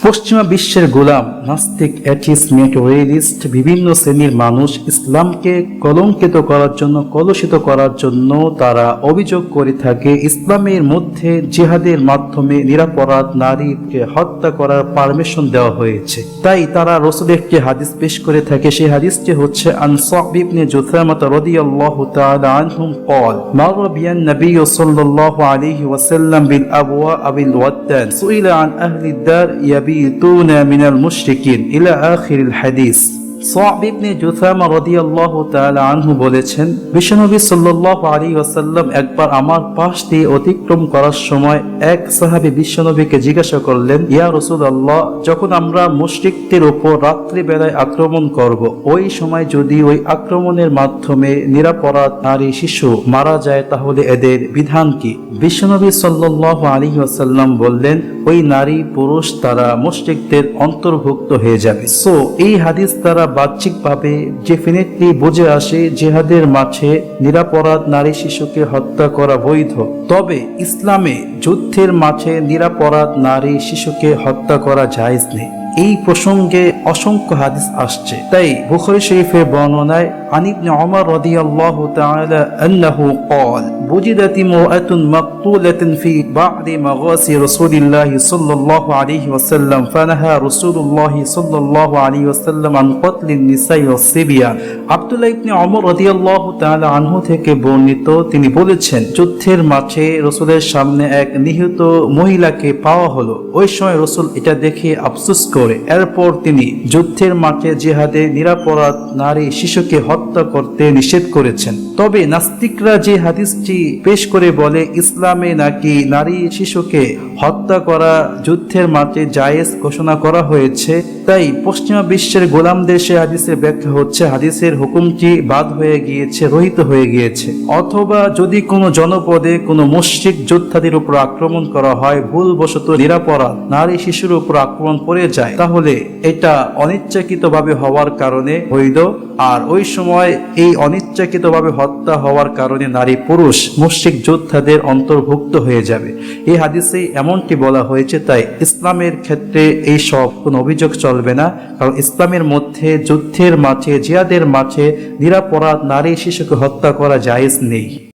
পশ্চিমা বিশ্বের গোলাম নাস্তিক অ্যাথিস মেটোরিয়ালিস্ট বিভিন্ন শ্রেণীর মানুষ ইসলামকে কলঙ্কিত করার জন্য কলুষিত করার জন্য তারা অভিযোগ করে থাকে ইসলামের মধ্যে জিহাদের মাধ্যমে নিরাপরাধ নারীকে হত্যা করার পারমিশন দেওয়া হয়েছে তাই তারা রসুলের একটি হাদিস পেশ করে থাকে সেই হাদিসটি হচ্ছে আন সাব ইবনে জুসামাত রাদিয়াল্লাহু তাআলা আনহুম قال مر بي النبي صلى الله عليه وسلم بالأبواء بالودان سئل عن أهل الدار অতিক্রম করার সময় এক বিশ্বনবীকে জিজ্ঞাসা করলেন, ইয়া যখন আমরা রাত্রিবেলায় আক্রমণ করব, ওই সময় যদি ওই আক্রমণের মাধ্যমে নিরাপরাধ নারী, শিশু মারা যায়, তাহলে এদের বিধান কি? বিশ্বনবী সাল্লাল্লাহু আলাইহি বললেন ওই নারী পুরুষ তারা মুশরিকদের অন্তর্ভুক্ত হয়ে যাবে। সো এই হাদিস দ্বারা বাহ্যিকভাবে ডেফিনেটলি বুঝে আসে জেহাদের মাঝে নিরাপরাধ নারী শিশুকে হত্যা করা বৈধ। তবে ইসলামে যুদ্ধের মাঝে নিরাপরাধ নারী শিশুকে হত্যা করা জায়েজ নেই। এই প্রসঙ্গে অসংখ্য হাদিস আসছে। তাই বুখারী শরীফের বর্ণনায় عن ابن عمر رضي الله تعالى أنه قال وجدت امرأة مقتولة في بعض مغازي رسول الله صلى الله عليه وسلم فنهى رسول الله صلى الله عليه وسلم عن قتل النساء والصبيان আব্দুল্লাহ ইবনে অমর রাদিয়াল্লাহু তাআলা আনহু থেকে বর্ণিত তিনি বলেছেন যুদ্ধের মাঠে রসুলের সামনে এক নিহত মহিলাকে পাওয়া হলো ওই সময় রসুল এটা দেখে আফসোস করে এরপর তিনি যুদ্ধের মাঠে জিহাদে নিরাপরাধ নারী শিশুকে হত্যা করতে নিষেধ করেছেন। তবে নাস্তিকরা যে হাদিসটি পেশ করে বলে, ইসলামে নাকি নারী শিশুকে হত্যা করা যুদ্ধের মাঠে জায়েজ ঘোষণা করা হয়েছে, তাই পশ্চিমা বিশ্বের গোলামদের সে হাদিসের ব্যাখ্যা হচ্ছে, হাদিসের হুকুমটি বাদ হয়ে গিয়েছে, রহিত হয়ে গিয়েছে। অথবা যদি কোনো জনপদে কোনো মুশ্রিক যোদ্ধাদের উপর আক্রমণ করা হয়, ভুলবশত নিরাপরাধ নারী শিশুর উপর আক্রমণ পড়ে যায়, তাহলে এটা অনিচ্ছাকৃতভাবে হওয়ার কারণে বৈধ। আর ওই সময় এই অনিচ্ছাকৃতভাবে হত্যা হওয়ার কারণে নারী পুরুষ, মুশ্রিক যোদ্ধাদের অন্তর্ভুক্ত হয়ে যাবে। এই হাদিসে এমনটি বলা হয়েছে, তাই ইসলামের ক্ষেত্রে এই সব কোনো অভিযোগ চলবে না, কারণ ইসলামের মধ্যে যুদ্ধের মাঝে জিয়াদের মাঝে নিরাপরাধ নারী শিশুকে হত্যা করা জায়েজ নেই।